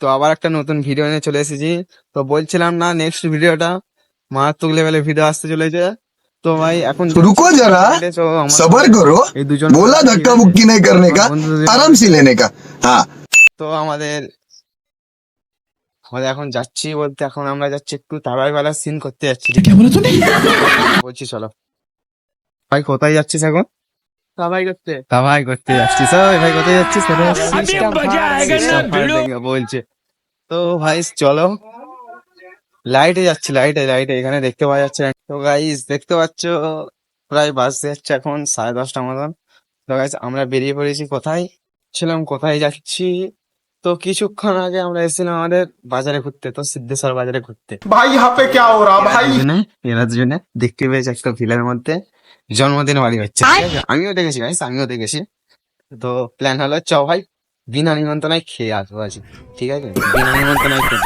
তো আবার একটা নতুন ভিডিও নিয়ে চলে এসেছি। তো বলছিলাম না নেক্সট ভিডিওটা মারাত্মক লেভেলে ভিডিও আসতে চলেছে। তো ভাই এখন রুকো যারা সবার করো। বলা ধাক্কা মুক্কি নাই করনে কা আরাম সে লেনে কা। হ্যাঁ। তো আমাদের এখন যাচ্ছি বলতে এখন আমরা যাচ্ছি একটু তারার বেলা সিন করতে যাচ্ছি। বলছি চলো। ভাই কোথায় যাচ্ছিস এখন? সাফাই করতে। সাফাই করতে যাচ্ছিস ভাই কোথায় যাচ্ছিস? বলছে। তো ভাই চলো। লাইটে যাচ্ছি লাইটে লাইটে এখানে দেখতে পাওয়া যাচ্ছে। তো গাইস দেখতে পাচ্ছ প্রায় বাস যাচ্ছে এখন সাড়ে দশটা মতন। তো গাইস আমরা বেরিয়ে পড়েছি কোথায়? ছিলাম কোথায় যাচ্ছি? তো কিছুক্ষণ আগে আমরা এসেছিলাম আমাদের বাজারে ঘুরতে তো সিদ্ধেশ্বর বাজারে ঘুরতে। ভাই হাপে কে ওরা ভাই? এরা দুজনে দেখতে পেয়েছে একটা ভিলের মধ্যে। জন্মদিন বাড়ি হচ্ছে। ঠিক আছে? আমিও দেখেছি ভাই আমিও দেখেছি। তো প্ল্যান হলো চ ভাই বিনা নিমন্ত্রণায় খেয়ে আসব আজকে ঠিক আছে? বিনা নিমন্ত্রণায় খেয়ে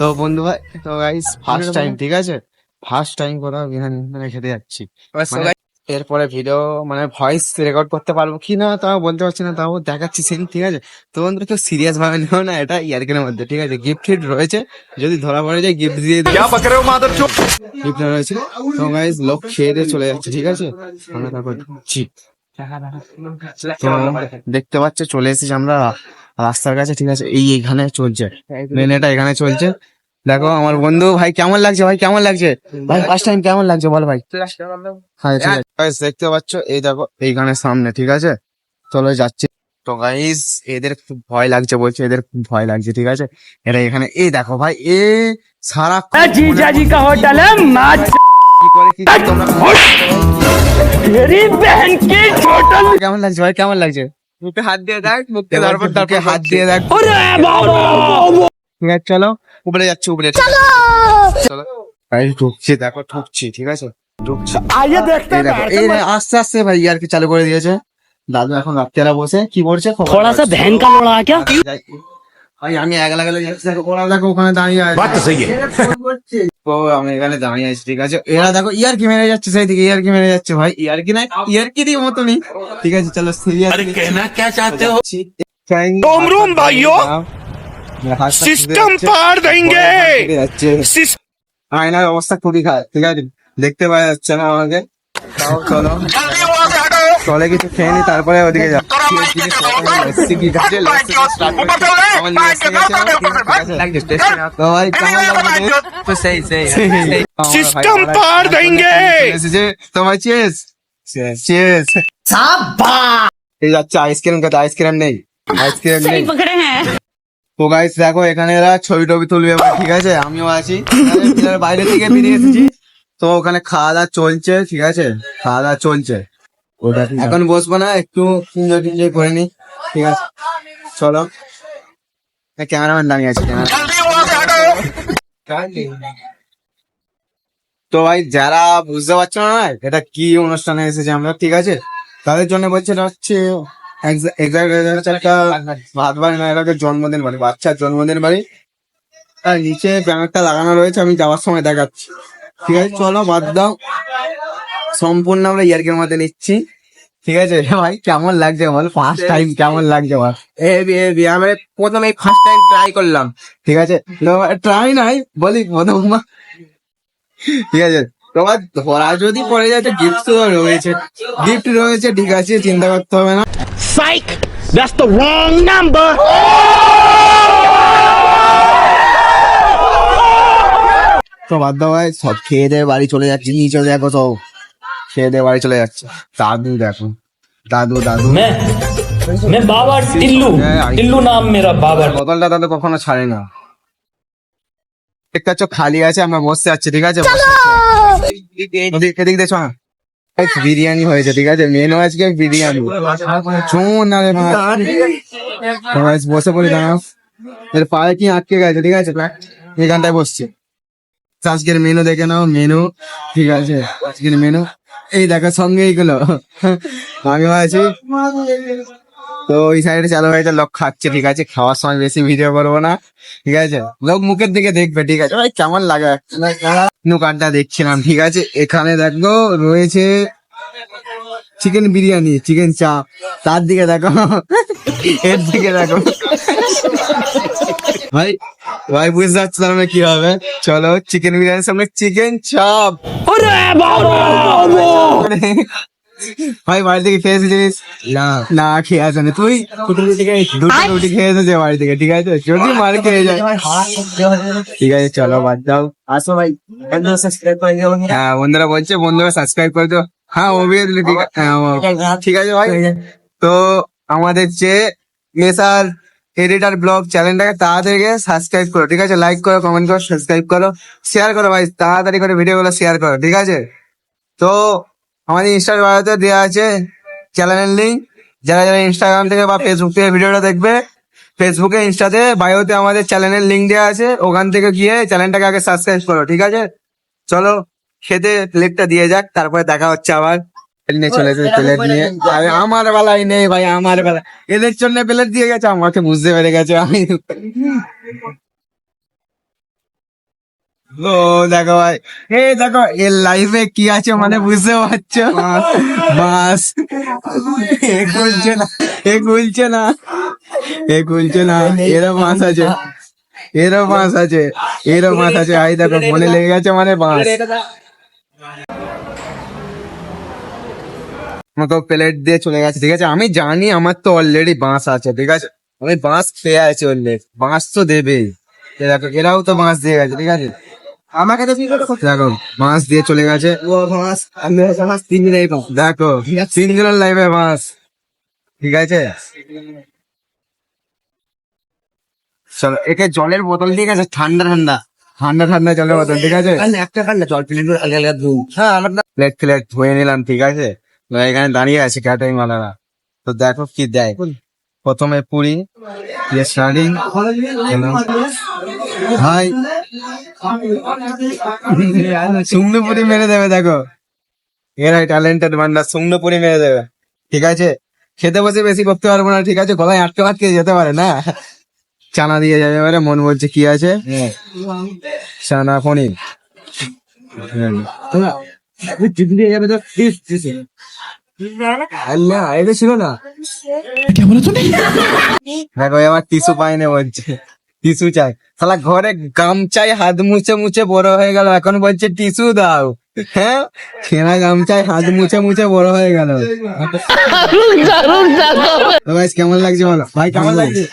তো বন্ধু ভাই তো গাইস ফার্স্ট টাইম ঠিক আছে? ফার্স্ট টাইম কোথাও বিনা নিমন্ত্রণায় খেতে যাচ্ছি। মানে এরপরে ভিডিও মানে ভয়েস রেকর্ড করতে পারব। কি না তাও বলতে পারছি না তাও দেখাচ্ছি। সেম ঠিক আছে? তো বন্ধুরা কেউ সিরিয়াস ভাবে নিও না এটা ইয়ারকের মধ্যে ঠিক আছে? গিফট ফিট রয়েছে। যদি ধরা পড়ে যায় গিফট দিয়ে গিফট রয়েছে। তো লোক খেয়ে দিয়ে চলে যাচ্ছে ঠিক আছে? আমরা তারপর দেখতে পাচ্ছ চলে এসেছি আমরা রাস্তার কাছে ঠিক আছে? এই এখানে চলছে। হ্যাঁ, মেন এটা এখানে চলছে। দেখো আমার বন্ধু ভাই কেমন লাগছে ভাই কেমন লাগছে? ভাই ফার্স্ট টাইম কেমন লাগছে বল ভাই? হ্যাঁ, হ্যাঁ। দেখতে পাচ্ছ এই দেখো এইখানে সামনে ঠিক আছে? চলো যাচ্ছে। তো গাইস এদের খুব ভয় লাগছে বলছে এদের খুব ভয় লাগছে ঠিক আছে? এরা এখানে এই দেখো ভাই এ সারা জি জাজি কা হোটেলে মাছ কেমন লাগছে ভাই কেমন লাগছে? মুখে হাত দিয়ে দেখ মুখে তারপর তারপর হাত দিয়ে দেখ। ঠিক আছে চলো। উপরে যাচ্ছে উপরে চলো! চলো। দেখো ঢুকছি ঠিক আছে? আর কি চালু করে দিয়েছে। দাদু এখন বসে কি করছে ভাই আমি একলা গেলে ওরা দেখো ওখানে দাঁড়িয়ে আমি এখানে দাঁড়িয়ে আছি ঠিক আছে? এরা দেখো ইয়ার কি মেরে যাচ্ছে সেই দিকে ইয়ার কি মেরে যাচ্ছে ভাই। ইয়ার কি নাই ইয়ার কি দিয়ে মতনই। ঠিক আছে চলো সিস্টেম পার দেंगे আয়নার অবস্থা খুবই খারাপ ঠিক আছে দেখতে পাওয়া যাচ্ছে না আমাকে চলো চলে কিছু খেয়ে নি তারপরে ওদিকে যাও সিস্টেম পার দেंगे তোমার চেস চেস সাবা ये अच्छा आइसक्रीम का तो आइसक्रीम नहीं आइसक्रीम नहीं पकड़े हैं তো গাইস দেখো এখানে এরা ছবি টবি তুলবে ঠিক আছে? আমিও আছি। বাইরে থেকে বেরিয়ে এসেছি। তো ওখানে খাওয়া দাওয়া চলছে ঠিক আছে? খাওয়া দাওয়া চলছে এখন বসবো না একটু এনজয় টেনজয় করে নি ঠিক আছে? চলো। ক্যামেরাম্যান দাঁড়িয়ে আছে তো ভাই যারা বুঝতে পারছ না এটা কি অনুষ্ঠানে এসেছে আমরা ঠিক আছে? তাদের জন্য বলছে হচ্ছে একটা ভাত বাড়ি না এটা জন্মদিন বাড়ি বাচ্চার জন্মদিন বাড়ি। আর নিচে ব্যানারটা লাগানো রয়েছে আমি যাওয়ার সময় দেখাচ্ছি। ঠিক আছে চলো বাদ দাও। সম্পূর্ণ আমরা ইয়ার্কের মধ্যে নিচ্ছি। ঠিক আছে ভাই কেমন লাগছে বল? ফার্স্ট টাইম কেমন লাগছে বল? আমি প্রথম এই ফার্স্ট টাইম ট্রাই করলাম। ঠিক আছে ট্রাই নাই বলি প্রথম ঠিক আছে তোমার ধরা যদি পড়ে যায় তো গিফট তো রয়েছে। গিফট রয়েছে ঠিক আছে চিন্তা করতে হবে না। Psych! That's the wrong number! তো বাদ দেওয়ায় সব খেয়ে দিয়ে বাড়ি চলে যাচ্ছে নিচে দেখো তো খেয়ে দিয়ে বাড়ি চলে যাচ্ছে দাদু দেখো দাদু দাদু বাবার টিল্লু টিল্লু নাম মেরা বাবা বোতলটা দাদু কখনো ছাড়ে না একটা খালি আছে আমরা বসে যাচ্ছি ঠিক আছে এদিক দিয়ে বিরিয়ানি হয়েছে, ঠিক আছে? মেনু আজকে বিরিয়ানি। চুন না রে ভাই বসে পড়ি, দাঁড়াও। এর পায়ে কি আটকে গেছে, ঠিক আছে? এখানটায় বসছে। আজকের মেনু দেখে নাও, মেনু, ঠিক আছে? আজকের মেনু। এই দেখো সঙ্গে এইগুলো। আমিও আছি তো ওই সাইডে চালু হয়েছে লোক খাচ্ছে ঠিক আছে? খাওয়ার সময় বেশি ভিডিও করব না ঠিক আছে? লোক মুখের দিকে দেখবে ঠিক আছে? ভাই কেমন লাগে? নুকানটা দেখছিলাম ঠিক আছে? এখানে দেখো রয়েছে চিকেন বিরিয়ানি চিকেন চাপ। তার দিকে দেখো এর দিকে দেখো। ভাই ভাই বুঝতে পারছ তার মানে কি হবে। চলো চিকেন বিরিয়ানির সামনে চিকেন চাপ। ভাই বাড়ি থেকে খেয়ে এসেছিস না। না খেয়ে আসেনি তুই দুটো রুটি খেয়ে এসেছে বাড়ি থেকে ঠিক আছে? যদি মার খেয়ে যায়। ঠিক আছে চলো বাদ দাও। আসো ভাই বন্ধুরা সাবস্ক্রাইব করে দিও হ্যাঁ বন্ধুরা বলছে বন্ধুরা সাবস্ক্রাইব করে দিও। হ্যাঁ অবভিয়াসলি ঠিক আছে হ্যাঁ, ঠিক আছে ভাই। তো আমাদের যে মেসার এডিটার ব্লগ চ্যানেলটাকে তাড়াতাড়ি সাবস্ক্রাইব করো ঠিক আছে? লাইক করো কমেন্ট করো সাবস্ক্রাইব করো শেয়ার করো ভাই। তাড়াতাড়ি করে ভিডিওগুলো শেয়ার করো ঠিক আছে? তো আমাদের ইনস্টাগ্রাম দেওয়া আছে চ্যানেলের লিঙ্ক যারা যারা ইনস্টাগ্রাম থেকে বা ফেসবুক থেকে ভিডিওটা দেখবে ফেসবুকে ইনস্টাতে বায়োতে আমাদের চ্যানেলের লিঙ্ক দেওয়া আছে। ওখান থেকে গিয়ে চ্যানেলটাকে আগে সাবস্ক্রাইব করো, ঠিক আছে? চলো, খেতে প্লেটটা দিয়ে যাক, তারপরে দেখা হচ্ছে আবার। নিয়ে চলে এসেছে প্লেট নিয়ে। আরে, আমার বেলায় নেই ভাই, আমার বেলা এদের জন্য প্লেট দিয়ে গেছে, আমাকে বুঝতে পেরে গেছে আমি। ও, দেখো ভাই। এই দেখো এর লাইফে কি আছে মানে বুঝতে পারছ? বাস। এ না এ না এ না। মাছ আছে। মাছ আছে। আছে। আই, দেখো, মনে লেগে গেছে মানে বাঁশ আমাকে প্লেট দিয়ে চলে গেছে, ঠিক আছে? আমি জানি আমার তো অলরেডি বাঁশ আছে, ঠিক আছে? আমি বাঁশ খেয়ে আছি অলরেডি বাঁশ তো দেবেই। এ দেখো, এরাও তো বাঁশ দিয়ে গেছে, ঠিক আছে? আমাকে তো দেখো দিয়ে চলে গেছে। ও আমি তিন দিন এই পাবো। দেখো তিনজনের লাইভে বাঁশ ঠিক আছে? চলো একে জলের বোতল ঠিক আছে? ঠান্ডা ঠান্ডা। ঠান্ডা ঠান্ডা জলের বোতল ঠিক আছে? একটা না জল প্লেট আলগা আলগা ধুই। হ্যাঁ না প্লেট ফ্লেট ধুয়ে নিলাম ঠিক আছে? এখানে দাঁড়িয়ে আছে ক্যাটারিং মালারা। তো দেখো কি দেয়। প্রথমে পুরি স্টার্টিং হাই। শুকনো পুরি মেরে দেবে দেখো। এরাই ট্যালেন্টেড বান্ডা শুকনো পুরি মেরে দেবে। ঠিক আছে? খেতে বসে বেশি করতে পারব না ঠিক আছে? গলায় আটকে আটকে যেতে পারে না? চানা দিয়ে যাবে এবারে মন বলছে কি আছে? চানা পনির। জিত দিয়ে যাবে তো না এটা ছিল না। দেখো এবার টিস্যু পাইনি বলছে। টিস্যু চাই। শালা ঘরে গামছায় হাত মুছে মুছে বড় হয়ে গেল এখন বলছে টিস্যু দাও। হ্যাঁ? খেলা গামছায় হাত মুছে মুছে বড় হয়ে গেল। ভাই কেমন লাগছে বলো? ভাই কেমন লাগছে?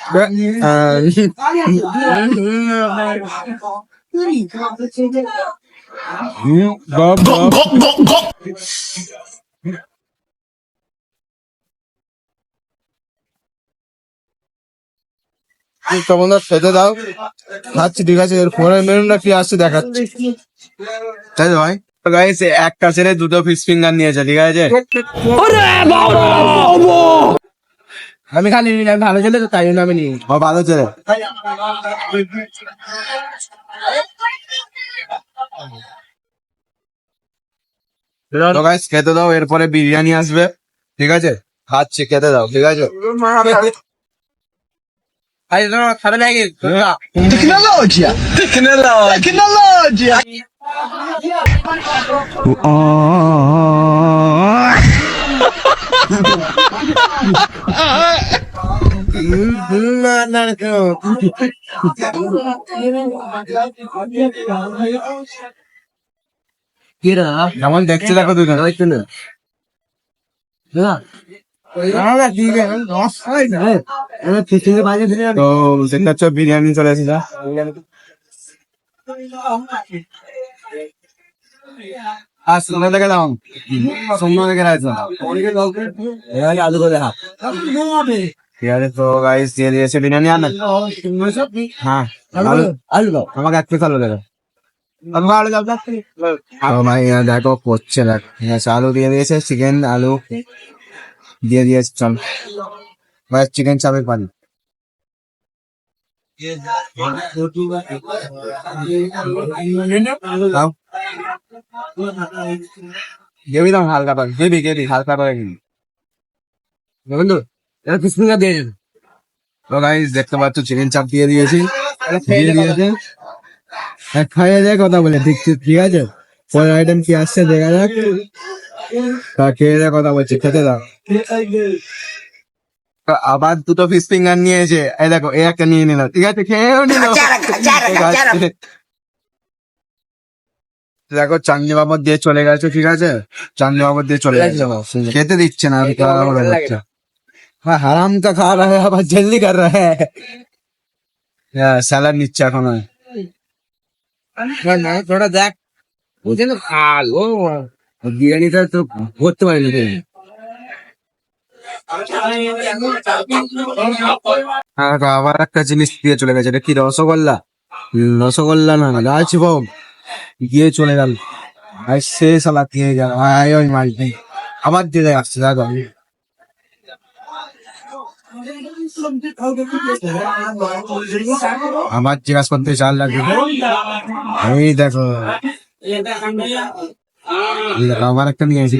গপ, গপ। তখন খেতে দাও। খাচ্ছি ঠিক আছে এর পরের মেনুটা কি আসছে দেখাচ্ছি। তাই তো ভাই? গাইস একটা ছেড়ে দুটো ফিশ ফিঙ্গার নিয়েছে ঠিক আছে? আমি খালি নিলাম ভালো ছিল তো তাই জন্য আমি নিই ও ভালো ছেলে। তো গাইস খেতে দাও এরপরে বিরিয়ানি আসবে ঠিক আছে? খাচ্ছি খেতে দাও ঠিক আছে? আরে না খাবে নাকি Tecnologia! Tecnologia! Tecnologia! না না কেন কিরা যেমন দেখছে দেখো দুজন হয়তো না না হয় তো দেখতে পাচ্ছ বিরিয়ানি চলে এসেছে আর দেখে দাও শুনে দেখে রাখছো আলু করে হাত। ঠিক তো গাইস দিয়ে দিয়েছে বিরিয়ানি আনে। হ্যাঁ আলু আলু। দাও। আমাকে এক পিস আলু এখানে দেখো করছে দেখ। আলু দিয়ে দিয়েছে চিকেন আলু। দিয়ে দিয়েছে, চল। ভাই চিকেন চাপের পানি গেবি দাও হালকা করে গেবি গেবি হালকা করে গেবি বন্ধু এটা ফিসফিস দিয়ে দেবে তো গাইস দেখতে পাচ্ছ চিকেন চাপ দিয়ে দিয়েছি। দিয়ে দিয়েছে। এক খাইয়ে যায় কথা বলে ঠিক ঠিক আছে? পরের আইটেম কি আসছে, দেখা যাক। খেয়ে কথা বলছি খেতে দাও। আবার দুটো ফিশ ফিঙ্গার নিয়েছে। এই দেখো এই একটা নিয়ে নিল ঠিক আছে খেয়েও নিল। দেখো চাঁদনি বাবর দিয়ে চলে গেছে ঠিক আছে? চাঁদনি বাবর দিয়ে চলে গেছে। খেতে দিচ্ছে না হ্যাঁ হারাম কা খা রা হ্যাঁ আবার জলদি কর রা। হ্যাঁ স্যালাড নিচ্ছে এখন। তোরা দেখ। বুঝে তো ভালো বিরিয়ানিটা তো করতে পারিনি হ্যাঁ আবার একটা জিনিস দিয়ে চলে গেছে। এটা কি, রসগোল্লা? রসগোল্লা না রাজভোগ গিয়ে চলে গেল। আর সে সালা দিয়ে গেল? ওই মাল নেই আবার দিয়ে আসছে দেখো আমার জিজ্ঞাসা করতে চাল লাগবে। এই দেখো। আবার একটা নিয়ে আসি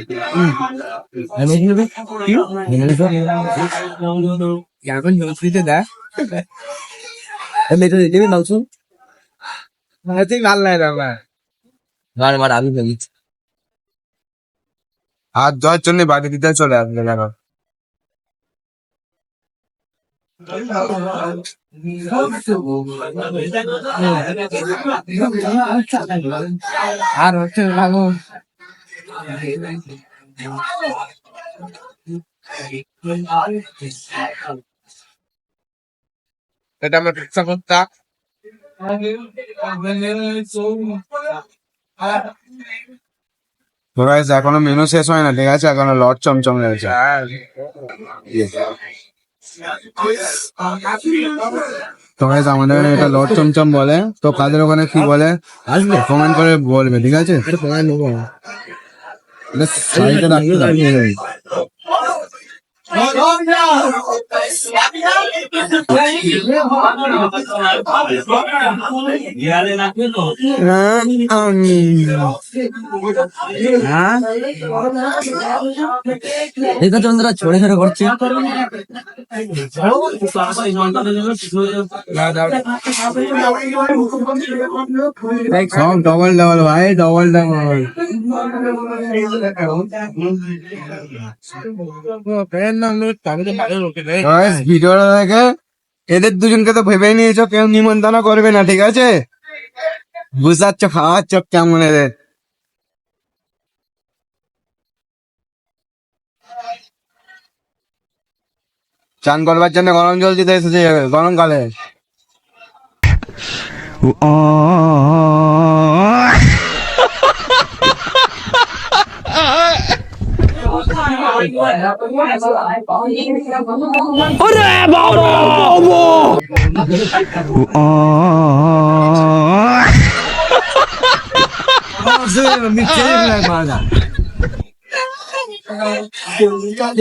এখন জলসিতে দেখ মেয়েটা দিবি মাংস তুই ভালো লাগে না আমার। গান মার আমি ফেলি হাত ধোয়ার জন্য বাড়ি দিতে চলে আসবে আর হচ্ছে লাগো এটা আমার ইচ্ছা করতাম তো guys, এখনও মেনু শেষ হয় না ঠিক আছে এখনও লট চমচম রয়েছে তো গাইস আমাদের এখানে এটা লট চমচম বলে। তো কাদের ওখানে কি বলে? আসবে। কমেন্ট করে বলবে ঠিক আছে? এটা সাইডে রাখতে এটা চন্দ্রা ছোড়ে ছোড়ে করছে সব ডবল ডবল ভাই ডবল ডবল ভিডিওটা দেখে এদের দুজনকে তো ভেবে নিয়েছো কেউ নিমন্ত্রণ করবে না ঠিক আছে? বুঝাচ্ছ খাওয়াচ্ছ কেমন এদের? চান করবার জন্য গরম জল দিতে এসেছে গরমকালে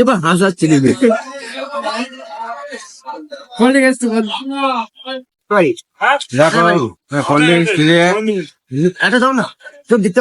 এবার গেছে দেখো কোল্ড ড্রিঙ্কস দিয়ে এটা দাও না তো দিতে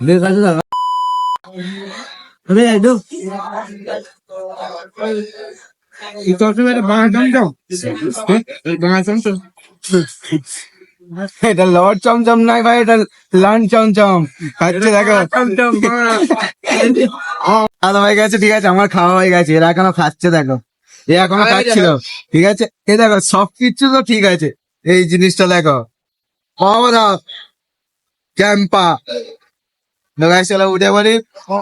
내 가져다가 그래 너 이거 좀 해라 방아정정 방아정정 এটা লর্ড চমচম নাই ভাই এটা লান চমচম খাচ্ছে দেখো আদা হয়ে গেছে ঠিক আছে আমার খাওয়া হয়ে গেছে এরা এখনও খাচ্ছে দেখো এ এখনও খাচ্ছিল ঠিক আছে এ দেখো সবকিছু তো ঠিক আছে এই জিনিসটা দেখো পাওয়া ক্যাম্পা চলো উঠে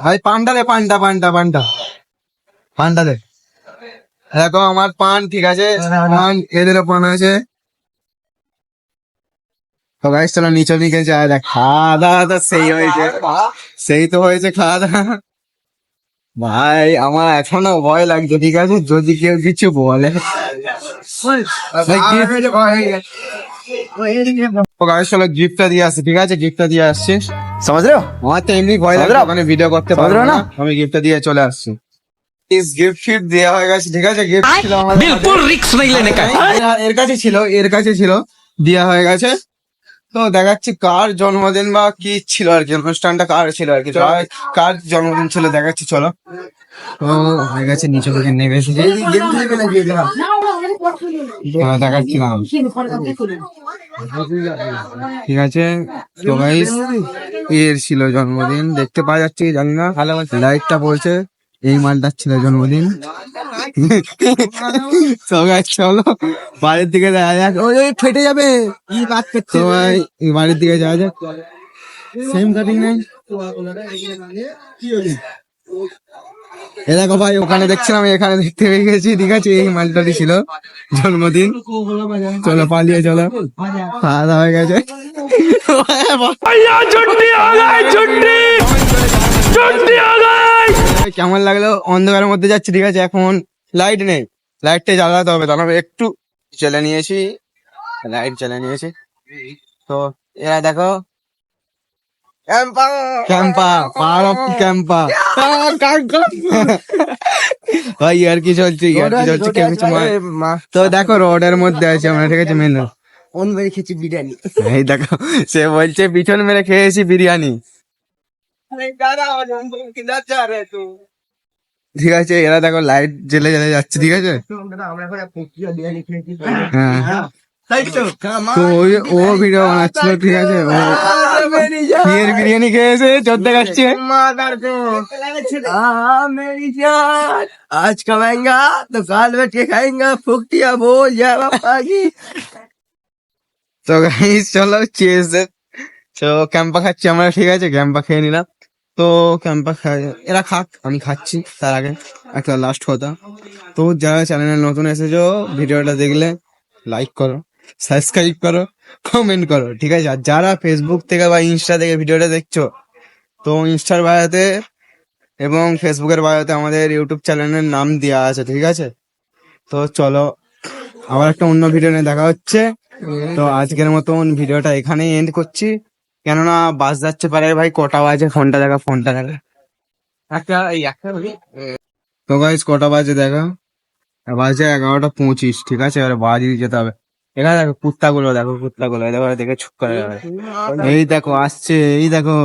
ভাই পান্ডা পান্ডা পান্ডা পান্ডা পান্ডা দে। দেখো আমার পান ঠিক আছে। পান এদেরও পান আছে। তো গাইস চলো নিচে দিকে যায় দেখ খাওয়া দাওয়া তো সেই হয়েছে। সেই তো হয়েছে খাওয়া দাওয়া ভাই আমার এখনও ভয় লাগছে ঠিক আছে? যদি কেউ কিছু বলে। ঠিক আছে? দিয়ে আমার তো এমনি ভয় ভিডিও করতে দিয়ে চলে দেওয়া হয়ে গেছে ঠিক আছে? গিফট আমাদের হ্যাঁ, হ্যাঁ, হ্যাঁ, এর কাছে ছিল এর কাছে ছিল দেওয়া হয়ে গেছে। তো দেখাচ্ছি কার জন্মদিন বা কি ছিল আর কি অনুষ্ঠানটা কার ছিল আর কি কার জন্মদিন ছিল দেখাচ্ছি চলো। তো হয়ে গেছে নিচে থেকে নেমে এসেছি হ্যাঁ, দেখাচ্ছিলাম ঠিক আছে তো গাইস এর ছিল জন্মদিন। দেখতে পাওয়া যাচ্ছে কি জানি না। লাইটটা পড়ছে। এই মালটার ছিল জন্মদিন। তো গাইস চলো বাড়ির দিকে যাওয়া যাক। ওই ওই ফেটে যাবে। ভাই, এই বাড়ির দিকে যাওয়া যাক। সেম কাটিং নেই। এ দেখো ভাই, ওখানে দেখছিলাম, এখানে দেখতে পেয়ে গেছি। ঠিক আছে, এই মালটাটি ছিল জন্মদিন। চলো, পালিয়ে চলো। খাওয়া হয়ে গেছে। কেমন লাগল? অন্ধকারের মধ্যে যাচ্ছে, ঠিক আছে? এখন লাইট নেই। লাইটটা জ্বালাতে হবে, তাহলে একটু চলে নিয়েছি। লাইট চলে নিয়েছি। তো, এরা দেখো আর কি চলছে তো দেখো রোডের মধ্যে আছে আমরা ঠিক আছে মেনু? অন মেরে খেয়েছি বিরিয়ানি? এই দেখো সে বলছে পিছন মেরে খেয়েছি বিরিয়ানি। ঠিক আছে এরা দেখো লাইট জ্বেলে জ্বেলে যাচ্ছে ঠিক আছে? আমরা এখন হ্যাঁ। ও ভিডিও বানাচ্ছিল, ঠিক আছে? ও বিয়ের বিরিয়ানি খেয়েছে, চোদ্দ দেখাচ্ছে আজ কামাইঙ্গা তো কাল বেটে খাইঙ্গা ফুকটিয়া বো যা তো গাইস চলো চেস তো ক্যাম্পা খাচ্ছি আমরা, ঠিক আছে? ক্যাম্পা খেয়ে নিলাম। তো ক্যাম্পা এরা খাক, আমি খাচ্ছি তার আগে। একটা লাস্ট কথা। তো যারা চ্যানেলে নতুন এসেছ, ভিডিওটা দেখলে লাইক করো। সাবস্ক্রাইব করো কমেন্ট করো ঠিক আছে? আর যারা ফেসবুক থেকে বা ইনস্টা থেকে ভিডিওটা দেখছ তো ইনস্টার বায়োতে এবং ফেসবুকের বায়োতে আমাদের ইউটিউব চ্যানেলের নাম দেওয়া আছে ঠিক আছে? তো চলো আবার একটা অন্য ভিডিও নিয়ে দেখা হচ্ছে। তো আজকের মতন ভিডিওটা এখানেই এন্ড করছি। কেননা বাস যাচ্ছে পারে ভাই কটা বাজে ফোনটা দেখা ফোনটা দেখা। একটা এই একটা তো গাইস কটা বাজে দেখা? বাজে এগারোটা পঁচিশ ঠিক আছে? এবার বাজি যেতে হবে। এখানে দেখো কুত্তা গুলো দেখো কুত্তা গুলো দেখো দেখে চুপ করে এই দেখো আসছে এই দেখো।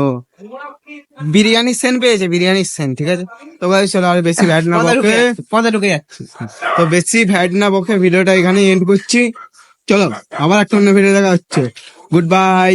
বিরিয়ানির সেন পেয়েছে বিরিয়ানির সেন ঠিক আছে? তো ভাই চলো আর বেশি ভ্যাট না বকে। পদে ঢুকে যাচ্ছে। তো বেশি ভ্যাট না বকে ভিডিওটা এখানে এন্ড করছি। চলো আবার একটা অন্য ভিডিও দেখা হচ্ছে। Good bye